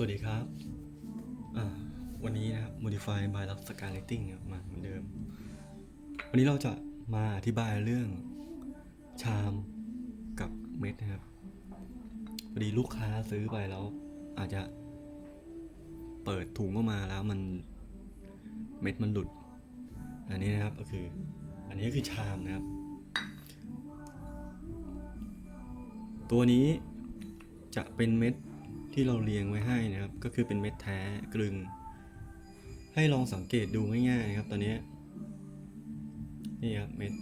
สวัสดีครับ วันนี้นะครับ Modify by ลักษการ Lighting ครับมาเหมือนเดิม วันนี้เราจะมาอธิบายเรื่องชามกับเม็ดนะครับ พอดีลูกค้าซื้อไปแล้วอาจจะเปิดถุงออกมาแล้วมันเม็ดมันหลุด อันนี้นะครับก็คือ อันนี้ก็คือชามนะครับ ตัวนี้จะเป็นเม็ด ที่เราเรียงไว้ให้นะครับ ก็คือเป็นเม็ดแท้กลึง ให้ลองสังเกตดูง่ายๆนะครับตอนนี้นี่ครับเม็ด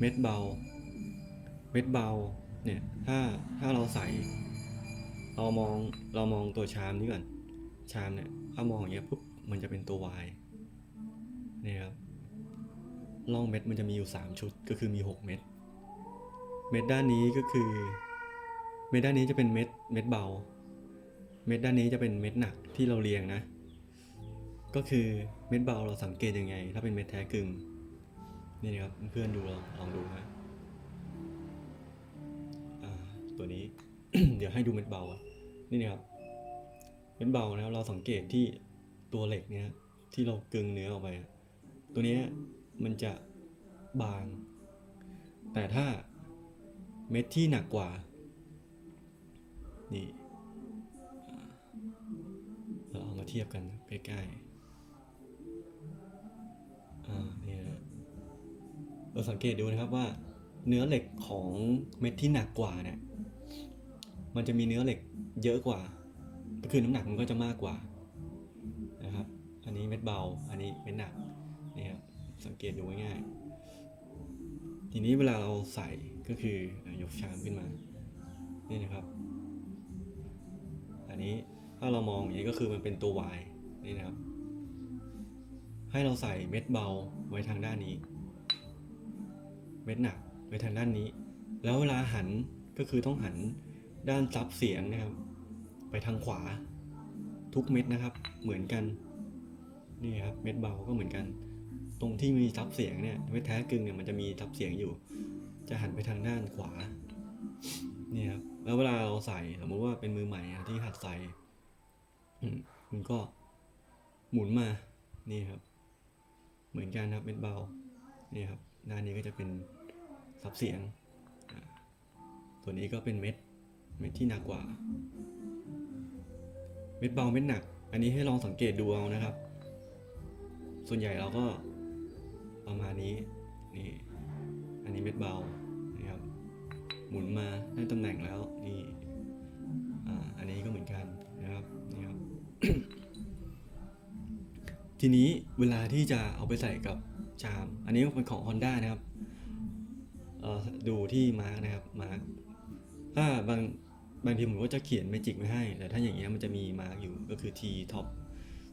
เม็ดเบา เม็ดเบาเนี่ยถ้าถ้าเราใส่เรามองเรามองตัวชามนี้ก่อน ชามเนี่ยถ้ามองอย่างเงี้ยปุ๊บมันจะเป็นตัว Y นี่ครับร่องเม็ดมันจะมีอยู่ 3 ชุดก็คือมี 6 เม็ดเม็ดด้านนี้ก็คือ เม็ดด้านนี้จะเป็นเม็ดเม็ดเบา เม็ดด้านนี้จะเป็นเม็ดหนักที่เราเรียงนะ ก็คือเม็ดเบาเราสังเกตยังไง ถ้าเป็นเม็ดแท้กึ่งนี่นะครับเพื่อนๆดูลองลองดูนะตัวนี้ เดี๋ยวให้ดูเม็ดเบาอะนี่นะครับเม็ดเบานะครับเราสังเกตที่ตัวเหล็กเนี้ยที่เรากึงเนื้อออกไป ตัวนี้มันจะบาง แต่ถ้าเม็ดที่หนักกว่า นี่ เทียบกันใกล้ๆอ่านี่นะเราสังเกตดูนะครับว่า เนื้อเหล็กของเม็ดที่หนักกว่าเนี่ยมันจะมีเนื้อเหล็กเยอะกว่า ก็คือน้ำหนักมันก็จะมากกว่านะครับ อันนี้เม็ดเบา อันนี้เม็ดหนักนี่ครับสังเกตดูง่ายๆทีนี้เวลาเราใส่ก็คืออยกชามขึ้นมา นี่นะครับ อันนี้ ถ้าเรามองอย่างนี้ก็คือมันเป็นตัว Y นี่นะครับ ให้เราใส่เม็ดเบาไว้ทางด้านนี้ เม็ดหนักไว้ทางด้านนี้ แล้วเวลาหันก็คือต้องหันด้านซับเสียงนะครับ ไปทางขวาทุกเม็ดนะครับ เหมือนกันนี่ครับเม็ดเบาก็เหมือนกัน ตรงที่มีซับเสียงเนี่ยเม็ดแท้กึ่งเนี่ยมันจะมีซับเสียงอยู่ จะหันไปทางด้านขวาเนี่ยครับแล้วเวลาเราใส่สมมติว่าเป็นมือใหม่ที่หัดใส่ มันก็หมุนมา นี่ครับ เหมือนกันครับเม็ดเบา นี่ครับ ด้านนี้ก็จะเป็นซับเสียง ตัวนี้ก็เป็นเม็ด เม็ดที่หนักกว่า เม็ดเบาเม็ดหนัก อันนี้ให้ลองสังเกตดูเอานะครับ ส่วนใหญ่เราก็ประมาณนี้ นี่ อันนี้เม็ดเบานี่ครับ หมุนมาได้ตำแหน่งแล้ว นี่ ทีนี้เวลาที่จะเอาไปใส่กับชาม อันนี้เป็นของ Honda นะครับดูที่มาร์กนะครับมาร์กถ้าบางบางทีผมก็จะเขียนเมจิกไว้ให้ แต่ถ้าอย่างเงี้ยมันจะมีมาร์กอยู่ก็คือ T top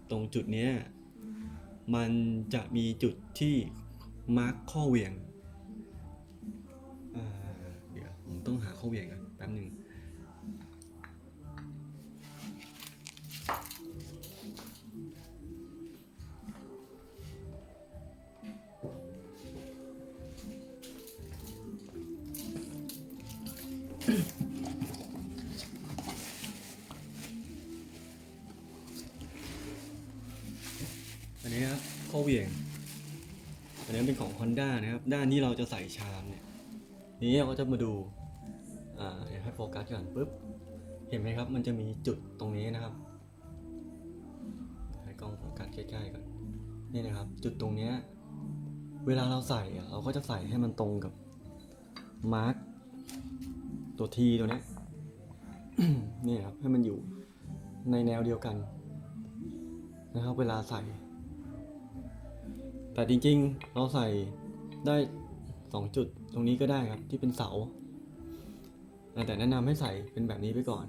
ตรงจุดเนี้ยมันจะมีจุดที่มาร์กข้อเหวี่ยงเดี๋ยวผมต้องหาข้อเหวี่ยงก่อนแป๊บหนึ่ง ข้อเหวี่ยง อันนี้เป็นของ Honda นะครับ ด้านที่เราจะใส่ชามเนี่ย นี้เราก็จะมาดู อ่าเดี๋ยวให้โฟกัสก่อนปุ๊บ เห็นไหมครับ มันจะมีจุดตรงนี้นะครับ ให้กล้องโฟกัสใกล้ๆก่อน นี่นะครับ จุดตรงเนี้ย เวลาเราใส่เราก็จะใส่ให้มันตรงกับมาร์กตัวทีตัวนี้นี่ครับให้มันอยู่ในแนวเดียวกันนะครับ เวลาใส่ แต่จริงๆ เราใส่ได้สองจุดตรงนี้ก็ได้ครับที่เป็นเสา แต่แนะนำให้ใส่เป็นแบบนี้ไปก่อน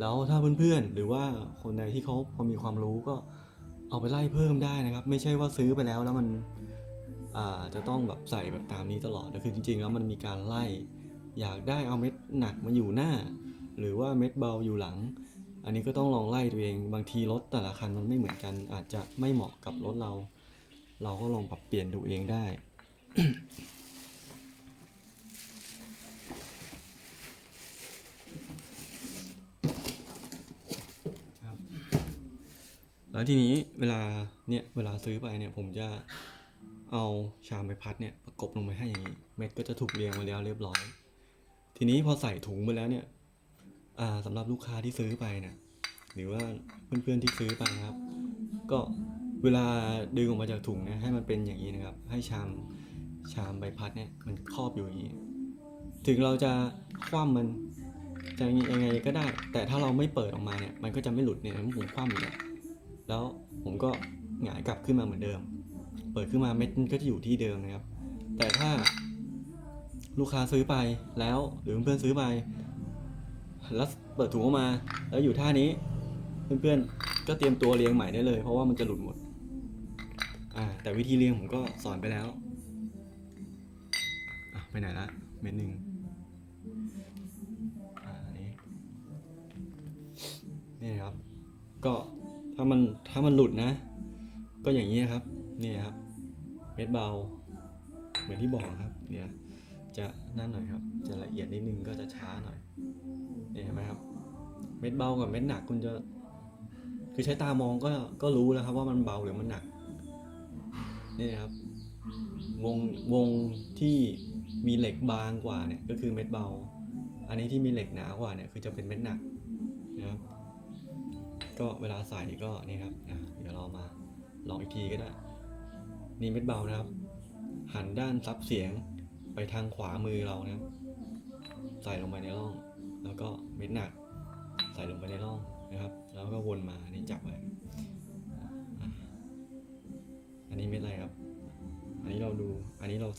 แล้วถ้าเพื่อนๆ หรือว่าคนใดที่เขาพอมีความรู้ก็เอาไปไล่เพิ่มได้นะครับ ไม่ใช่ว่าซื้อไปแล้วแล้วมันจะต้องแบบใส่แบบตามนี้ตลอดแต่คือจริงๆ แล้วมันมีการไล่ อยากได้เอาเม็ดหนักมาอยู่หน้า หรือว่าเม็ดเบาอยู่หลัง อันนี้ก็ต้องลองไล่ตัวเอง บางทีรถแต่ละคันมันไม่เหมือนกัน อาจจะไม่เหมาะกับรถเรา เราก็ลองปรับเปลี่ยนดูเองได้แล้วทีนี้เวลาเนี่ยเวลาซื้อไปเนี่ยผมจะเอาชามใบพัดเนี่ยประกบลงไปให้อย่างนี้เม็ดก็จะถูกเรียงไว้แล้วเรียบร้อย ทีนี้พอใส่ถุงไปแล้วเนี่ยอ่าสำหรับลูกค้าที่ซื้อไปเนี่ยหรือว่าเพื่อนๆที่ซื้อไปนะครับ ก็ เวลาดึงออกมาจากถุงเนี่ยให้มันเป็นอย่างนี้นะครับ ให้ชามชามใบพัดเนี่ยมันครอบอยู่อย่างนี้ ถึงเราจะคว่ำมันจะยังไงก็ได้ แต่ถ้าเราไม่เปิดออกมาเนี่ยมันก็จะไม่หลุดเนี่ยผมคว่ำอยู่เนี่ยแล้วผมก็หงายกลับขึ้นมาเหมือนเดิม เปิดขึ้นมาเม็ดก็จะอยู่ที่เดิมนะครับ แต่ถ้าลูกค้าซื้อไปแล้วหรือเพื่อนซื้อไปแล้วเปิดถุงออกมา แล้วอยู่ท่านี้ เพื่อนๆก็เตรียมตัวเรียงใหม่ได้เลย เพราะว่ามันจะหลุดหมด อ่า แต่วิธีเรียงผมก็สอนไปแล้วอะไปไหนละเม็ดหนึ่งอ่าอันนี้นี่ครับ ก็ถ้ามันถ้ามันหลุดนะ ก็อย่างนี้ครับนี่ครับ เม็ดเบา เหมือนที่บอกครับ เนี่ย จะนั่นหน่อยครับ จะละเอียดนิดนึงก็จะช้าหน่อยเห็นไหมครับ เม็ดเบากับเม็ดหนักคุณจะ คือใช้ตามองก็ก็รู้แล้วครับว่ามันเบาหรือมันหนัก นี่นะครับ วงวงที่มีเหล็กบางกว่าเนี่ยก็คือเม็ดเบา อันนี้ที่มีเหล็กหนากว่าเนี่ยคือจะเป็นเม็ดหนักนะครับก็เวลาใส่ก็นี่ครับเดี๋ยวเรามาลองอีกทีก็ได้ นี่เม็ดเบานะครับ หันด้านซับเสียงไปทางขวามือเรานะครับใส่ลงไปในร่อง แล้วก็เม็ดหนัก ใส่ลงไปในร่องนะครับ แล้วก็วนมานนี้จับไว้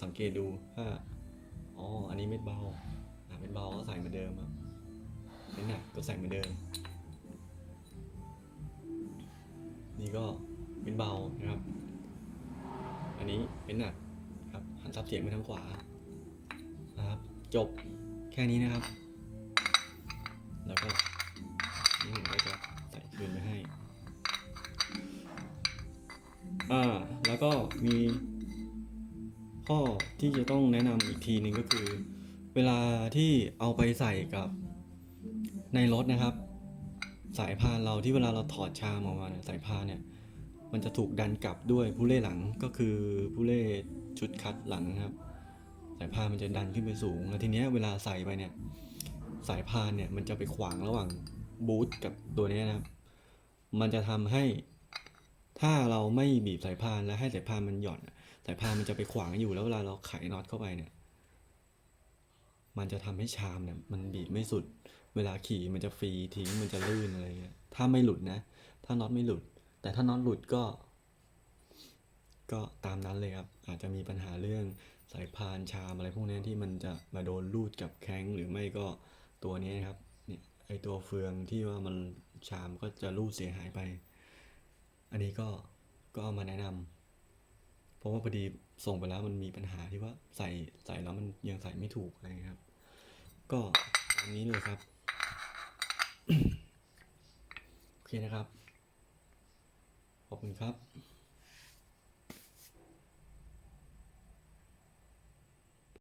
สังเกตดูถ้าอ๋อ อันนี้เม็ดเบาอะเม็ดเบาก็ใส่เหมือนเดิมครับเม็ดหนักก็ใส่เหมือนเดิม นี่ก็เม็ดเบานะครับ อันนี้เม็ดหนักครับ หันซับเสียงไปทางขวานะครับ จบแค่นี้นะครับ แล้วก็นี่ผมก็จะใส่คืนไปให้ อ่า แล้วก็มี ข้อที่จะต้องแนะนำอีกทีหนึ่งก็คือ เวลาที่เอาไปใส่กับในรถนะครับ สายพานเราที่เวลาเราถอดชามออกมาเนี่ยสายพานเนี่ยมันจะถูกดันกลับด้วยผู้เล่หลังก็คือผู้เล่ชุดคัดหลังนะครับ สายพานมันจะดันขึ้นไปสูงแล้วทีเนี้ยเวลาใส่ไปเนี่ยสายพานเนี่ยมันจะไปขวางระหว่างบูทกับตัวเนี้ยนะครับ มันจะทำให้ถ้าเราไม่บีบสายพานแล้วให้สายพานมันหย่อนายพานมันจะไปขวางอยู่แล้วเวลาเราไขน็อตเข้าไปเนี่ย มันจะทำให้ชามเนี่ย มันบีบไม่สุด เวลาขี่มันจะฟรีทิ้งมันจะลื่นอะไรเงี้ยถ้าไม่หลุดนะ ถ้าน็อตไม่หลุด แต่ถ้าน็อตหลุดก็ ก็ตามนั้นเลยครับ อาจจะมีปัญหาเรื่องสายพานชามอะไรพวกนี้ที่มันจะมาโดนลูดกับแข้งหรือไม่ก็ตัวนี้นะครับเนี่ยไอตัวเฟืองที่ว่ามันชามก็จะลูดเสียหายไป อันนี้ก็ก็เอามาแนะนำ เพราะว่าพอดีส่งไปแล้วมันมีปัญหาที่ว่าใส่ใส่แล้วมันยังใส่ไม่ถูกอะไรครับ ก็อันนี้เลยครับโอเคนะครับ ขอบคุณครับ